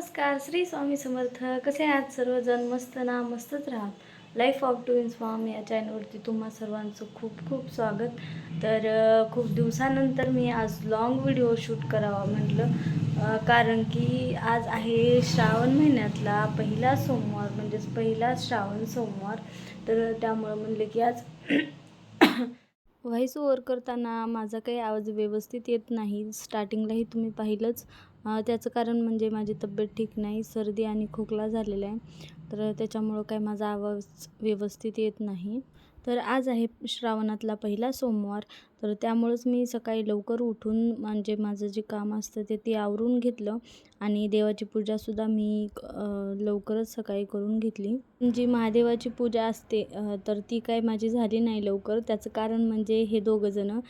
नमस्कार श्री स्वामी समर्थ. कसे आहात सर्वजण? मस्त ना मस्तच राहा. लाईफ ऑफ टू स्वामी या चॅनलवरती तुम्हा सर्वांचं खूप खूप स्वागत. तर खूप दिवसानंतर मी आज लाँग व्हिडिओ शूट करावा म्हटलं. कारण की आज आहे श्रावण महिन्यातला पहिला सोमवार म्हणजेच पहिला श्रावण सोमवार. तर त्यामुळं म्हणले की आज व्हॉईस ओवर करताना माझा काही आवाज व्यवस्थित येत नाही. स्टार्टिंगलाही तुम्ही पाहिलंच. त्याचं कारण म्हणजे माझी तब्येत ठीक नाही सर्दी आणि खोकला झालेला आहे. तर त्याच्यामुळं काय माझा आवाज व्यवस्थित येत नाही. तर आज आहे श्रावणातला पहिला सोमवार. तर त्यामुळंच मी सकाळी लवकर उठून म्हणजे माझं जे काम असतं ते ते आवरून घेतलं आणि देवाची पूजासुद्धा मी लवकरच सकाळी करून घेतली. जी महादेवाची पूजा असते तर ती काय माझी झाली नाही लवकर. त्याचं कारण म्हणजे हे दोघंजणं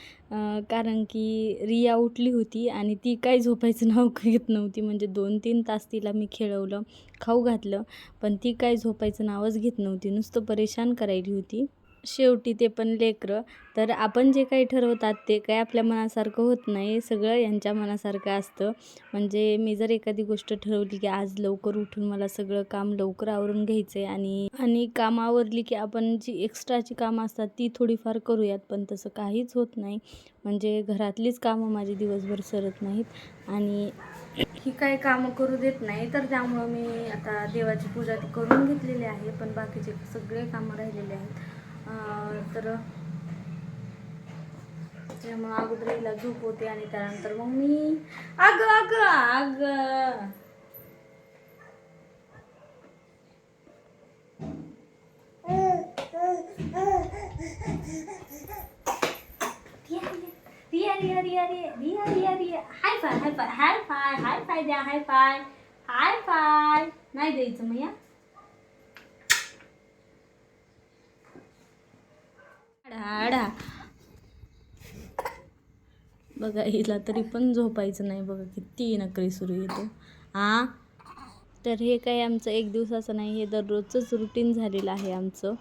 कारण की रिया उठली होती आणि ती काय झोपायचं नाव घेत नव्हती. म्हणजे दोन तीन तास तिला मी खेळवलं खाऊ घातलं पण ती काय झोपायचं नावच घेत नव्हती. नुसतं परेशान करायली होती. शेवटी ते पण लेकरं. तर आपण जे काही ठरवतात ते काय आपल्या मनासारखं होत नाही. सगळं यांच्या मनासारखं असतं. म्हणजे मी जर एखादी गोष्ट ठरवली की आज लवकर उठून मला सगळं काम लवकर आवरून घ्यायचं आहे आणि आणि काम आवरली की आपण जी एक्स्ट्राची कामं असतात ती थोडीफार करूयात पण तसं काहीच होत नाही. म्हणजे घरातलीच कामं माझी दिवसभर सरत नाहीत आणि ही काही कामं करू देत नाही. तर त्यामुळं मी आता देवाची पूजा ती करून घेतलेली आहे पण बाकीचे सगळे कामं राहिलेले आहेत. तर त्यामुळं अगोदर हिला झोप होते आणि त्यानंतर मग मी अग अग अग Riya Riya Riya Riya Riya Riya Riya hi fi hi fi hi fi hi fi द्या हाय फाय हाय फाय नाही द्यायचं मग या आडा बघा हिला तरी पण झोपायचं नाही बघा किती नकरी सुरू येतो आ? तर हे काही आमचं एक दिवसाचं नाही हे दररोजचंच रुटीन झालेलं आहे आमचं.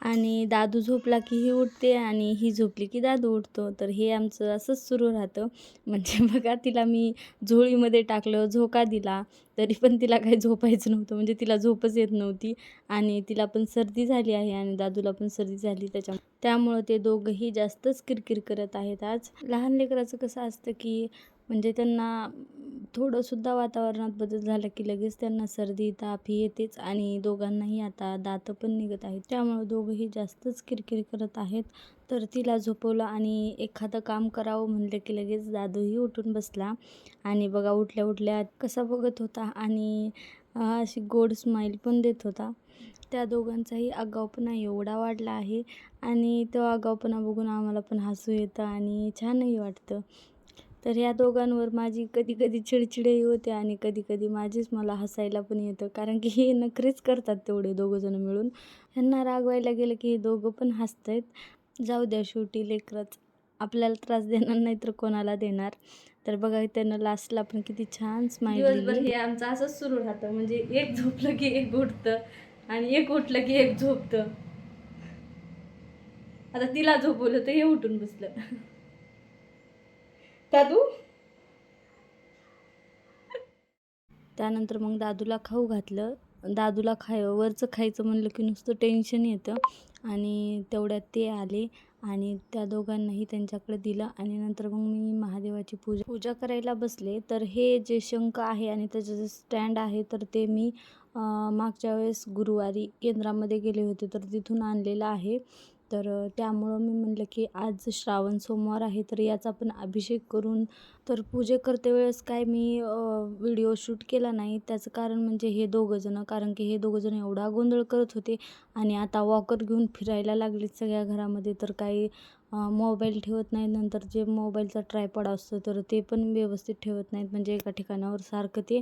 आणि दादू झोपला की ही उठते आणि ही झोपली की दादू उठतो. तर हे आमचं असंच सुरू राहतं. म्हणजे बघा तिला मी झोळीमध्ये टाकलं झोका दिला तरी पण तिला काही झोपायचं नव्हतं. म्हणजे तिला झोपच येत नव्हती आणि तिला पण सर्दी झाली आहे आणि दादूला पण सर्दी झाली त्याच्या त्यामुळं ते दोघंही जास्तच किरकिर करत आहेत आज. लहान लेकराचं कसं असतं की म्हणजे त्यांना थोडंसुद्धा वातावरणात बदल झाला की लगेच त्यांना सर्दी ताप ही येतेच आणि दोघांनाही आता दातं पण निघत आहेत. त्यामुळं दोघंही जास्तच किरकिर करत आहेत. तर तिला झोपवलं आणि एखादं काम करावं म्हणलं की लगेच दादूही उठून बसला. आणि बघा उठल्या उठल्या कसा बघत होता आणि अशी गोड स्माईल पण देत होता. त्या दोघांचाही आगाऊपणा एवढा वाढला आहे आणि तो आगाऊपणा बघून आम्हाला पण हसू येतं आणि छानही वाटतं. तर ह्या दोघांवर माझी कधी कधी चिडचिडही होते आणि कधी कधी माझीच मला हसायला पण येतं. कारण की हे नखरेच करतात तेवढे दोघंजणं मिळून. ह्यांना रागवायला गेलं की हे दोघं पण हसत आहेत जाऊ द्या शेवटी लेकरच. आपल्याला त्रास देणार नाही तर कोणाला देणार? तर बघा त्यांना लास्टला पण किती छान स्माईल दिवसभर हे आमचं असंच सुरू राहतं. म्हणजे एक झोपलं की एक उठतं आणि एक उठलं की एक झोपतं. आता तिला झोपवलं तर हे उठून बसलं. दादू? त्यानंतर मग दादूला खाऊ घातलं. दादूला खाय वरचं खायचं म्हणलं की नुसतं टेन्शन येतं. आणि तेवढ्यात ते आले आणि त्या दोघांनाही त्यांच्याकडे दिलं. आणि नंतर मग मी महादेवाची पूजा पूजा करायला बसले. तर हे जे शंख आहे आणि त्याचं जे स्टँड आहे तर ते मी मागच्या वेळेस गुरुवारी केंद्रामध्ये गेले होते. तर तिथून आणलेलं आहे. तर त्यामुळं मी म्हणलं की आज श्रावण सोमवार आहे तर याचा पण अभिषेक करून तर पूजे करते वेळेस काय मी व्हिडिओ शूट केला नाही. त्याचं कारण म्हणजे हे दोघंजणं कारण की हे दोघंजणं एवढा गोंधळ करत होते आणि आता वॉकर घेऊन फिरायला लागलेत सगळ्या घरामध्ये तर काही मोबाईल ठेवत नाहीत. नंतर जे मोबाईलचा ट्रायपॉड असतो तर ते पण व्यवस्थित ठेवत नाहीत. म्हणजे एका ठिकाणावर सारखं ते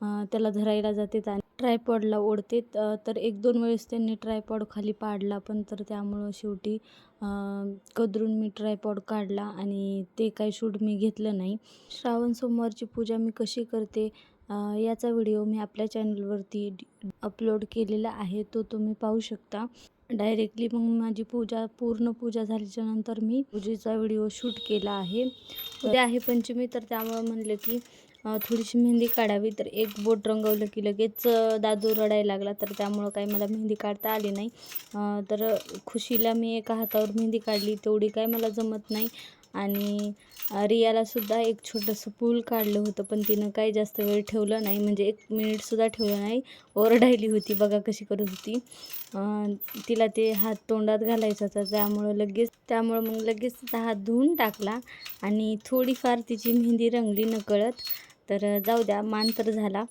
त्याला धरायला जातात आणि ट्रायपॉडला ओढते. तर एक दोन वेळेस त्यांनी ट्रायपॉड खाली पाडला पण तर त्यामुळं शेवटी कदरून मी ट्रायपॉड काढला आणि ते काही शूट मी घेतलं नाही. श्रावण सोमवारची पूजा मी कशी करते याचा व्हिडिओ मी आपल्या चॅनलवरती अपलोड केलेला आहे तो तुम्ही पाहू शकता. डायरेक्टली मग माझी पूजा पूर्ण पूजा झाल्याच्यानंतर मी पूजेचा व्हिडिओ शूट केला आहे. उद्या आहे पंचमी तर त्यामुळं म्हणलं की थोडीशी मेहंदी काढावी. तर एक बोट रंगवलं की लगेच दादू रडायला लागला. तर त्यामुळं काही मला मेहंदी काढता आली नाही. तर खुशीला मी एका हातावर मेहंदी काढली. तेवढी काय मला जमत नाही. आणि रियालासुद्धा एक छोटंसं पूल काढलं होतं पण तिनं काही जास्त वेळ ठेवलं नाही. म्हणजे एक मिनिटसुद्धा ठेवलं नाही. ओरडायली होती बघा कशी करत होती. तिला ते हात तोंडात घालायचा होता. त्यामुळं लगेच त्यामुळं मग लगेच तिचा हात धुवून टाकला. आणि थोडीफार तिची मेहंदी रंगली नकळत तर जाऊ द्या मान तर झाला.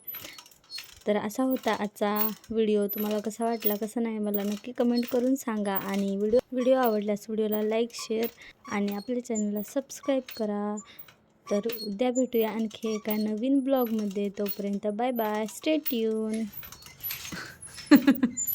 तर असा होता आजचा व्हिडिओ. तुम्हाला कसा वाटला कसा नाही मला नक्की कमेंट करून सांगा. आणि व्हिडिओ व्हिडिओ आवडल्यास व्हिडिओला लाईक शेअर आणि आपल्या चॅनलला सबस्क्राईब करा. तर उद्या भेटूया आणखी एका नवीन ब्लॉगमध्ये. तोपर्यंत बाय बाय. Stay tune.